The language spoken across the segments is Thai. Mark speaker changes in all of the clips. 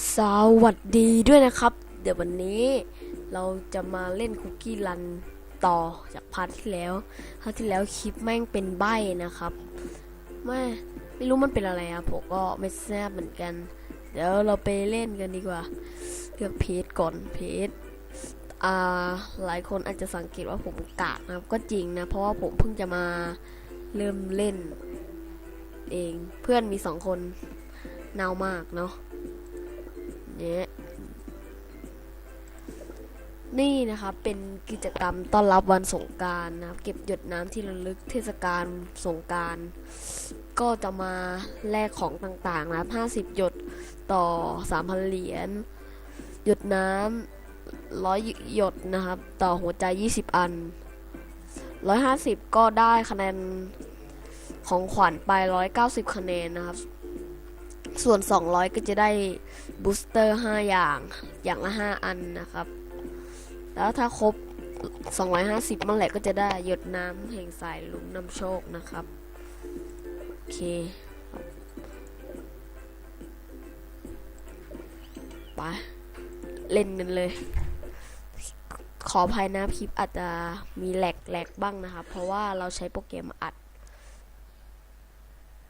Speaker 1: สวัสดีด้วยนะครับ เดี๋ยววันนี้เราจะมาเล่นคุกกี้รันต่อจากพาร์ทที่แล้วพาร์ทที่แล้วคลิปแม่งเป็นใบนะครับไม่ไม่รู้มันเป็นอะไรอะผมก็ไม่ทราบเหมือนกัน เดี๋ยวเราไปเล่นกันดีกว่าเลือกเพจก่อนเพจอ่าหลายคนอาจจะสังเกตว่าผมกากนะครับก็จริงนะ เพราะว่าผมเพิ่งจะมาเริ่มเล่น เองเพื่อนมีสองคนเนามากเนาะ เนี่ยนี่นะครับเป็นกิจกรรมต้อนรับวันสงการนะครับ เก็บหยดน้ำที่ระลึกเทศกาลสงการก็จะมาแลกของต่างๆนะครับ50 หยดต่อ 3,000 เหรียญหยดน้ำร้อยหยดนะครับ ต่อหัวใจ 20 อัน 150 ก็ได้คะแนนของขวัญไป 190 คะแนนนะครับ ส่วน 200 ก็จะได้บูสเตอร์ 5 อย่าง อย่างละ 5 อันนะครับ แล้วถ้าครบ 250 เมื่อไหร่ก็จะได้หยดน้ำแห่งสายลุมนำโชคนะครับ โอเค ไป เล่นกันเลย ขออภัยนะคลิปอาจจะมีแหลกแหลกบ้างนะครับ เพราะว่าเราใช้โปรแกรมอัด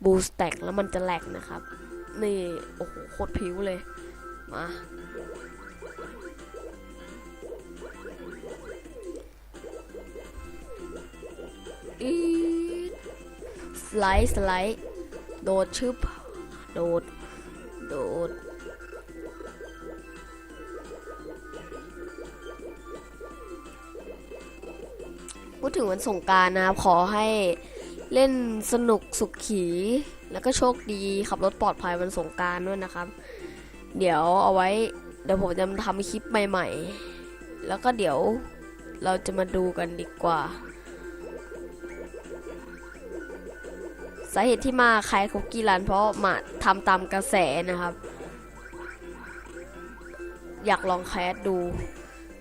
Speaker 1: บูสแต็กแล้วมันจะแหลกนะครับ นี่ โอ้โห โคตรผิวเลย มา อีสไลด์สไลด์โดดชึบ โดด โดดพูดถึงวันสงการนะครับ ขอให้เล่นสนุกสุขขี แล้วก็โชคดีขับรถปลอดภัยวันสงการด้วยนะครับ เดี๋ยวเอาไว้เดี๋ยวผมจะทำคลิปใหม่ ๆ แล้วก็เดี๋ยวเราจะมาดูกันดีกว่าสาเหตุที่มาขายคุกกี้รันเพราะมาทำตามกระแสนะครับ อยากลองแคสดู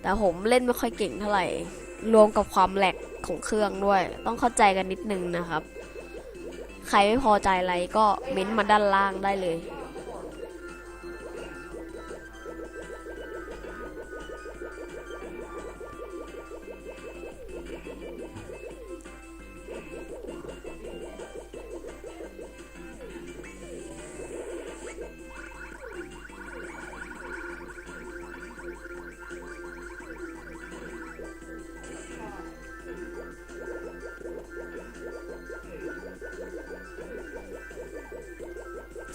Speaker 1: แต่ผมเล่นไม่ค่อยเก่งเท่าไหร่ รวมกับความแหลกของเครื่องด้วย ต้องเข้าใจกันนิดนึงนะครับ ใครไม่พอใจอะไรก็เม้นต์มาด้านล่างได้เลย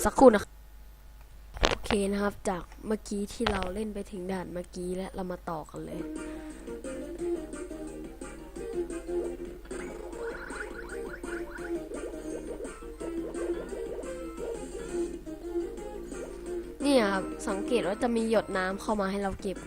Speaker 1: สักครู่นะโอเคนะครับ จากเมื่อกี้ที่เราเล่นไปถึงด่านเมื่อกี้แล้วเรามาต่อกันเลยนี่ครับสังเกตว่าจะมีหยดน้ำเข้ามาให้เราเก็บ